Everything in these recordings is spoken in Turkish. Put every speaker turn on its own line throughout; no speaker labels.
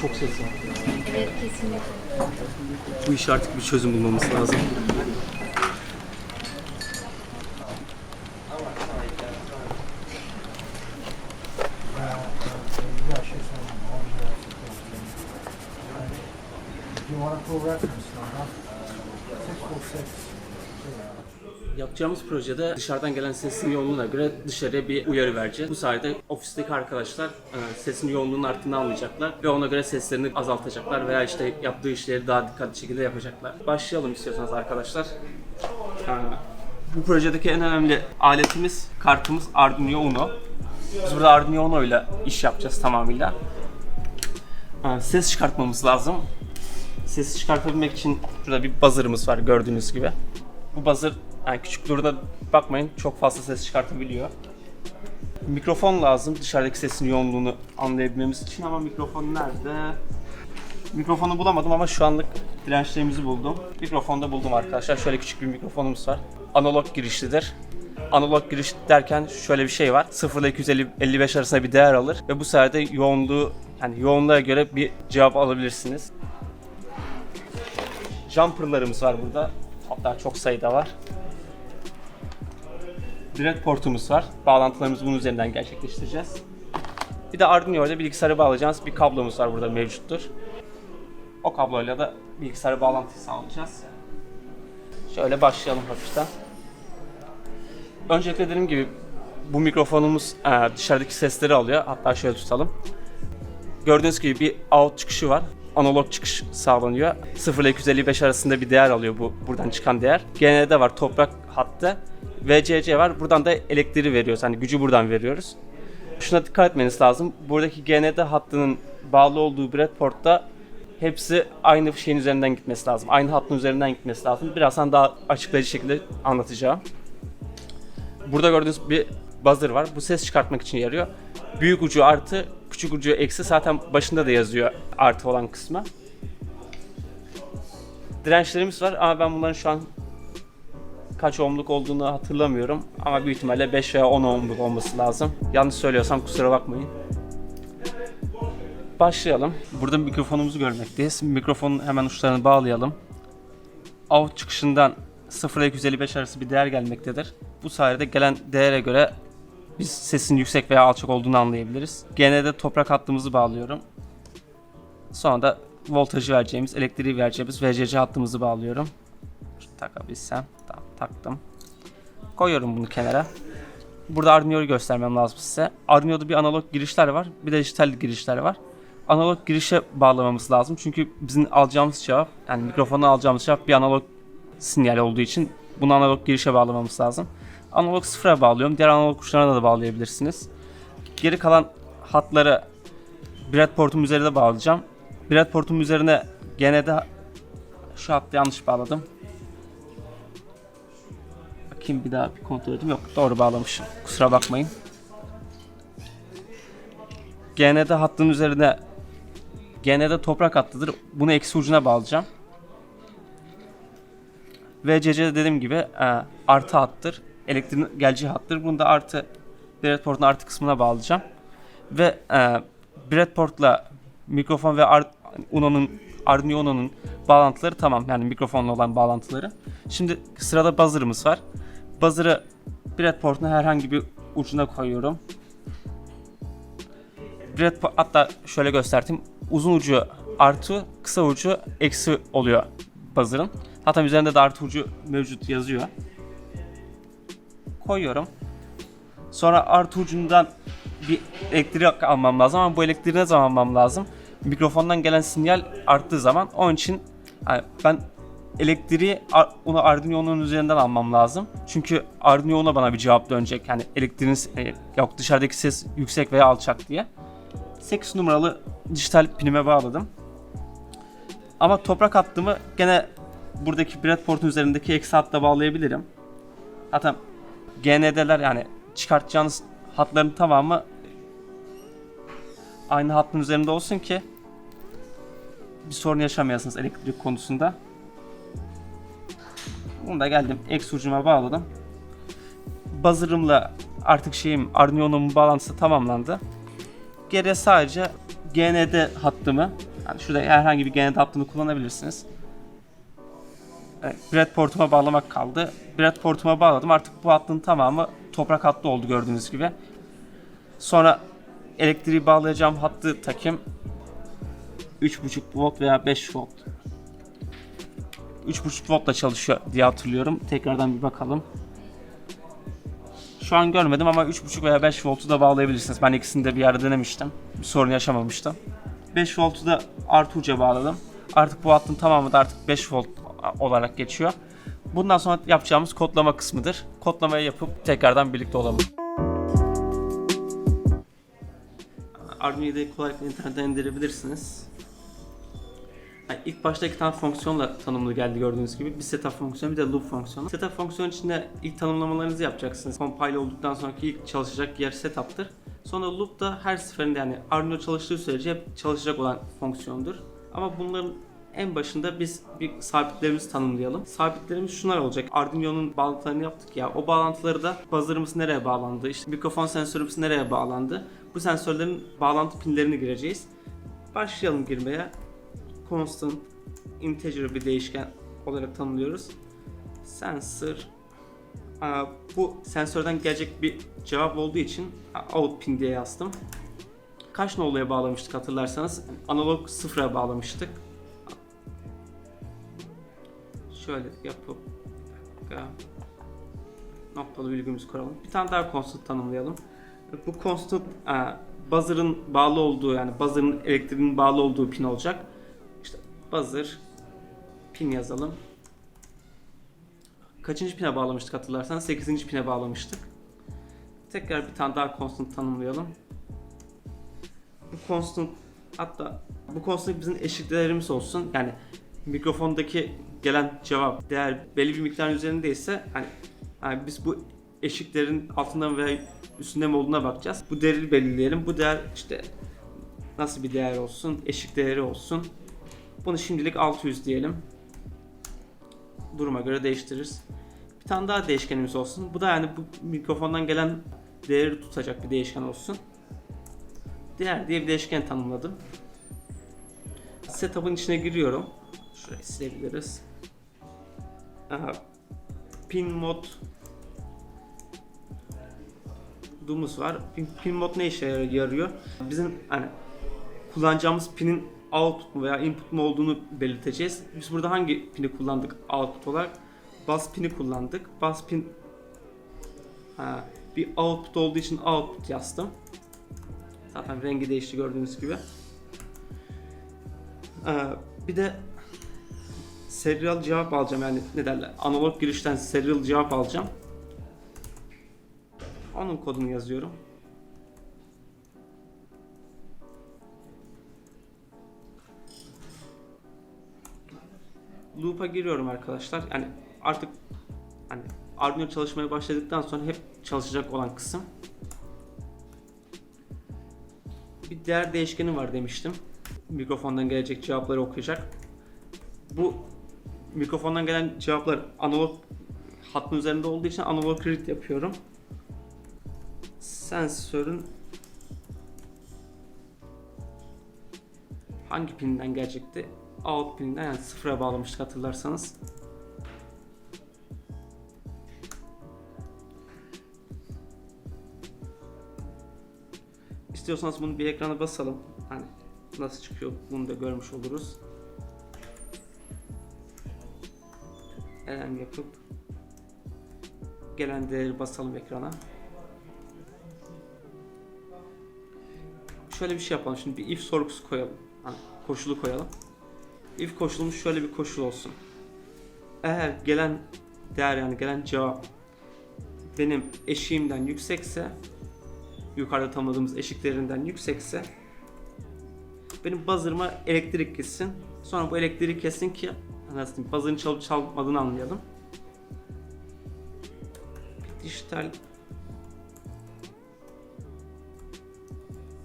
Çok ses var.
Evet kesinlikle.
Bu iş artık bir çözüm bulmamız lazım.
You want to pull reference
Yapacağımız projede dışarıdan gelen sesin yoğunluğuna göre dışarıya bir uyarı vereceğiz. Bu sayede ofisteki arkadaşlar e, sesin yoğunluğunun arttığını anlayacaklar ve ona göre seslerini azaltacaklar veya işte yaptığı işleri daha dikkatli şekilde yapacaklar. Başlayalım istiyorsanız arkadaşlar. E, Bu projedeki en önemli aletimiz, kartımız Arduino Uno. Biz burada Arduino Uno ile iş yapacağız tamamıyla. E, Ses çıkartmamız lazım. Sesi çıkartabilmek için şurada bir buzzer'ımız var gördüğünüz gibi. Bu buzzer yani küçük durda bakmayın çok fazla ses çıkartabiliyor. Mikrofon lazım dışarıdaki sesin yoğunluğunu anlayabilmemiz için ama mikrofon nerede? Mikrofonu bulamadım ama şu anlık dirençlerimizi buldum. Mikrofonu da buldum arkadaşlar. Şöyle küçük bir mikrofonumuz var. Analog girişlidir. Analog giriş derken şöyle bir şey var. 0 ile 255 arasında bir değer alır ve bu sayede yoğunluğu yani yoğunluğa göre bir cevap alabilirsiniz. Jumper'larımız var burada. Hatta çok sayıda var. Direkt portumuz var. Bağlantılarımızı bunun üzerinden gerçekleştireceğiz. Bir de Arduino ile bilgisayara bağlayacağımız bir kablomuz var burada mevcuttur. O kabloyla da bilgisayara bağlantıyı sağlayacağız. Şöyle başlayalım hafiften. Öncelikle dediğim gibi bu mikrofonumuz e, dışarıdaki sesleri alıyor. Hatta şöyle tutalım. Gördüğünüz gibi bir out çıkışı var. Analog çıkış sağlanıyor. 0 ile 255 arasında bir değer alıyor bu buradan çıkan değer. GND var toprak hattı. VCC var. Buradan da elektriği veriyoruz. Hani gücü buradan veriyoruz. Şuna dikkat etmeniz lazım. Buradaki GND hattının bağlı olduğu breadboard'da hepsi aynı şeyin üzerinden gitmesi lazım. Aynı hattın üzerinden gitmesi lazım. Birazdan daha açıklayıcı şekilde anlatacağım. Burada gördüğünüz bir buzzer var. Bu ses çıkartmak için yarıyor. Büyük ucu artı, küçük ucu eksi. Zaten başında da yazıyor artı olan kısmı. Dirençlerimiz var ama ben bunların şu an kaç ohmluk olduğunu hatırlamıyorum. Ama büyük ihtimalle 5 veya 10 ohmluk olması lazım. Yanlış söylüyorsam kusura bakmayın. Başlayalım. Burada mikrofonumuzu görmekteyiz. Mikrofonun hemen uçlarını bağlayalım. Out çıkışından 0 ile 255 arası bir değer gelmektedir. Bu sayede gelen değere göre biz sesin yüksek veya alçak olduğunu anlayabiliriz. Gene de toprak hattımızı bağlıyorum. Sonra da voltajı vereceğimiz, elektriği vereceğimiz VCC hattımızı bağlıyorum. Takabilsem. Tamam taktım. Koyuyorum bunu kenara. Burada Arduino'yu göstermem lazım size. Arduino'da bir analog girişler var. Bir de dijital girişler var. Analog girişe bağlamamız lazım. Çünkü bizim alacağımız cevap, yani mikrofona alacağımız cevap bir analog sinyal olduğu için bunu analog girişe bağlamamız lazım. Analog sıfıra bağlıyorum. Diğer analog uçlarına da bağlayabilirsiniz. Geri kalan hatları breadboard'um üzerine bağlayacağım. Breadboard'um üzerine gene de şu hattı yanlış bağladım. Bakayım bir daha bir kontrol edeyim. Yok doğru bağlamışım. Kusura bakmayın. GND hattının üzerine GND toprak hattıdır. Bunu eksi ucuna bağlayacağım. VCC dediğim gibi e, artı hattır. Elektriğin geleceği hattır. Bunu da artı breadboard'un artı kısmına bağlayacağım. Ve e, breadboard'la mikrofon ve Ar- Uno'nun Arduino Uno'nun bağlantıları tamam. Yani mikrofonla olan bağlantıları. Şimdi sırada buzzer'ımız var. Buzzer'ı breadboard'un herhangi bir ucuna koyuyorum. Breadboard hatta şöyle göstereyim. Uzun ucu artı, kısa ucu eksi oluyor buzzer'ın. Hatta üzerinde de artı ucu mevcut yazıyor. Koyuyorum. Sonra artı ucundan bir elektrik almam lazım ama bu elektriği ne zaman almam lazım? Mikrofondan gelen sinyal arttığı zaman. Onun için yani ben elektriği onu Arduino'nun üzerinden almam lazım. Çünkü Arduino bana bir cevap dönecek. Yani elektriğin e, yok dışarıdaki ses yüksek veya alçak diye. 8 numaralı dijital pinime bağladım. Ama toprak hattımı gene buradaki breadboard'un üzerindeki eksi hatta bağlayabilirim. Hatta GND'ler yani çıkartacağınız hatların tamamı aynı hattın üzerinde olsun ki bir sorun yaşamayasınız elektrik konusunda. Bunu da geldim X ucuma bağladım. Buzzer'ımla artık şeyim Arduino'nun bağlantısı tamamlandı. Geriye sadece GND hattımı, yani şurada herhangi bir GND hattını kullanabilirsiniz. Evet, breadboard'uma bağlamak kaldı. Breadboard'uma bağladım. Artık bu hattın tamamı toprak hattı oldu gördüğünüz gibi. Sonra elektriği bağlayacağım hattı takayım. 3.5 volt veya 5 volt. 3.5 voltla çalışıyor diye hatırlıyorum. Tekrardan bir bakalım. Şu an görmedim ama 3.5 veya 5 voltu da bağlayabilirsiniz. Ben ikisini de bir yerde denemiştim. Bir sorun yaşamamıştım. 5 voltu da artı uca bağladım. Artık bu hattın tamamı da artık 5 volt olarak geçiyor. Bundan sonra yapacağımız kodlama kısmıdır. Kodlamayı yapıp tekrardan birlikte olalım. Arduino'yu kolaylıkla internetten indirebilirsiniz. Yani ilk başta iki tane fonksiyonla tanımlı geldi gördüğünüz gibi. Bir setup fonksiyonu bir de loop fonksiyonu. Setup fonksiyonu içinde ilk tanımlamalarınızı yapacaksınız. Compile olduktan sonraki ilk çalışacak yer setup'tır. Sonra loop da her seferinde yani Arduino çalıştığı sürece hep çalışacak olan fonksiyondur. Ama bunların en başında biz bir sabitlerimizi tanımlayalım. Sabitlerimiz şunlar olacak. Arduino'nun bağlantılarını yaptık ya. O bağlantıları da buzzer'ımız nereye bağlandı? İşte mikrofon sensörümüz nereye bağlandı? Bu sensörlerin bağlantı pinlerini gireceğiz. Başlayalım girmeye constant integer bir değişken olarak tanımlıyoruz. Sensor Aa, bu sensörden gelecek bir cevap olduğu için out pin diye yazdım. Kaç noluya bağlamıştık hatırlarsanız analog sıfıra bağlamıştık. Şöyle yapıp dakika. noktalı virgülümüzü kuralım. Bir tane daha constant tanımlayalım. Bu constant e, buzzer'ın bağlı olduğu yani buzzer'ın elektriğinin bağlı olduğu pin olacak. İşte buzzer pin yazalım. Kaçıncı pine bağlamıştık hatırlarsan? 8. pine bağlamıştık. Tekrar bir tane daha constant tanımlayalım. Bu constant hatta bu constant bizim eşik değerimiz olsun. Yani mikrofondaki gelen cevap değer belli bir miktar üzerindeyse hani, hani biz bu eşiklerin altından veya üstünde mi olduğuna bakacağız. Bu değeri belirleyelim. Bu değer işte nasıl bir değer olsun? Eşik değeri olsun. Bunu şimdilik 600 diyelim. Duruma göre değiştiririz. Bir tane daha değişkenimiz olsun. Bu da yani bu mikrofondan gelen değeri tutacak bir değişken olsun. Değer diye bir değişken tanımladım. Setup'ın içine giriyorum. Şurayı silebiliriz. Aha. Pin mod dumuz var. Pin, pin mod ne işe yarıyor? Bizim hani kullanacağımız pinin output mu veya input mu olduğunu belirteceğiz. Biz burada hangi pini kullandık output olarak? Bus pini kullandık. Bus pin ha, bir output olduğu için output yazdım. Zaten rengi değişti gördüğünüz gibi. Ee, bir de serial cevap alacağım yani ne derler analog girişten serial cevap alacağım. Onun kodunu yazıyorum. Loop'a giriyorum arkadaşlar. Yani artık hani Arduino çalışmaya başladıktan sonra hep çalışacak olan kısım. Bir değer değişkeni var demiştim. Mikrofondan gelecek cevapları okuyacak. Bu mikrofondan gelen cevaplar analog hattın üzerinde olduğu için analog read yapıyorum. Sensörün hangi pininden gelecekti? Out pininden yani sıfıra bağlamıştık hatırlarsanız. İstiyorsanız bunu bir ekrana basalım. Hani nasıl çıkıyor bunu da görmüş oluruz. Elem yapıp gelen değeri basalım ekrana. Şöyle bir şey yapalım. Şimdi bir if sorgusu koyalım. Hani koşulu koyalım. If koşulumuz şöyle bir koşul olsun. Eğer gelen değer yani gelen cevap benim eşiğimden yüksekse yukarıda tanımladığımız eşik değerinden yüksekse benim buzzer'ıma elektrik gitsin. Sonra bu elektriği kessin ki nasıl diyeyim, buzzer'ın çalıp çalmadığını anlayalım. Dijital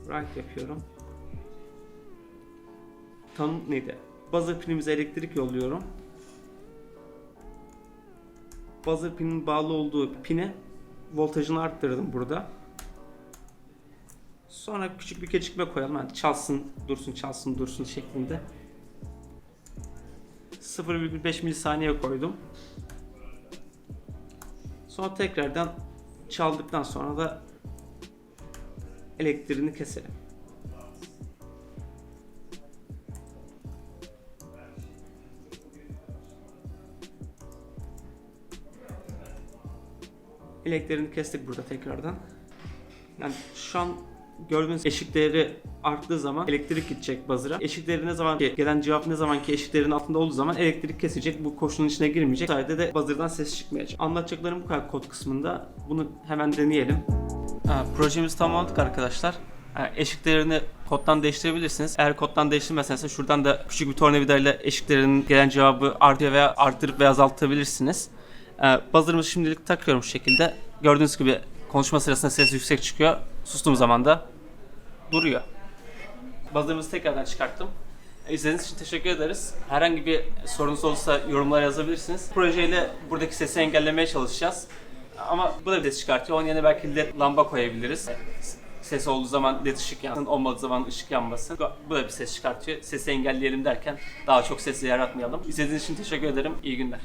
write yapıyorum. Tanım neydi? Buzzer pinimize elektrik yolluyorum. buzzer pinin bağlı olduğu pine voltajını arttırdım burada. Sonra küçük bir gecikme koyalım. Yani çalsın, dursun, çalsın, dursun şeklinde. 0,5 milisaniye koydum. Sonra tekrardan çaldıktan sonra da elektriğini keselim. Elektriğini kestik burada tekrardan. Yani şu an gördüğünüz eşik değeri arttığı zaman elektrik gidecek buzzer'a. Eşik değeri ne zaman ki gelen cevap ne zaman ki eşik değerinin altında olduğu zaman elektrik kesecek. Bu koşulun içine girmeyecek. Bu sayede de buzzer'dan ses çıkmayacak. Anlatacaklarım bu kadar kod kısmında. Bunu hemen deneyelim. Ha, projemizi tamamladık arkadaşlar. Ha, Eşik değerini koddan değiştirebilirsiniz. Eğer koddan değiştirmezseniz şuradan da küçük bir tornavidayla eşik değerinin gelen cevabı artıyor veya arttırıp veya azaltabilirsiniz. Ee, şimdilik takıyorum şu şekilde. Gördüğünüz gibi konuşma sırasında ses yüksek çıkıyor. Sustuğum zaman da duruyor. Buzzer'ımızı tekrardan çıkarttım. İzlediğiniz için teşekkür ederiz. Herhangi bir sorunuz olursa yorumlara yazabilirsiniz. Projeyle buradaki sesi engellemeye çalışacağız. Ama bu da bir ses çıkartıyor. Onun yerine belki led lamba koyabiliriz. Ses olduğu zaman led ışık yansın, olmadığı zaman ışık yanmasın. Bu da bir ses çıkartıyor. Sesi engelleyelim derken daha çok sesi yaratmayalım. İzlediğiniz için teşekkür ederim. İyi günler.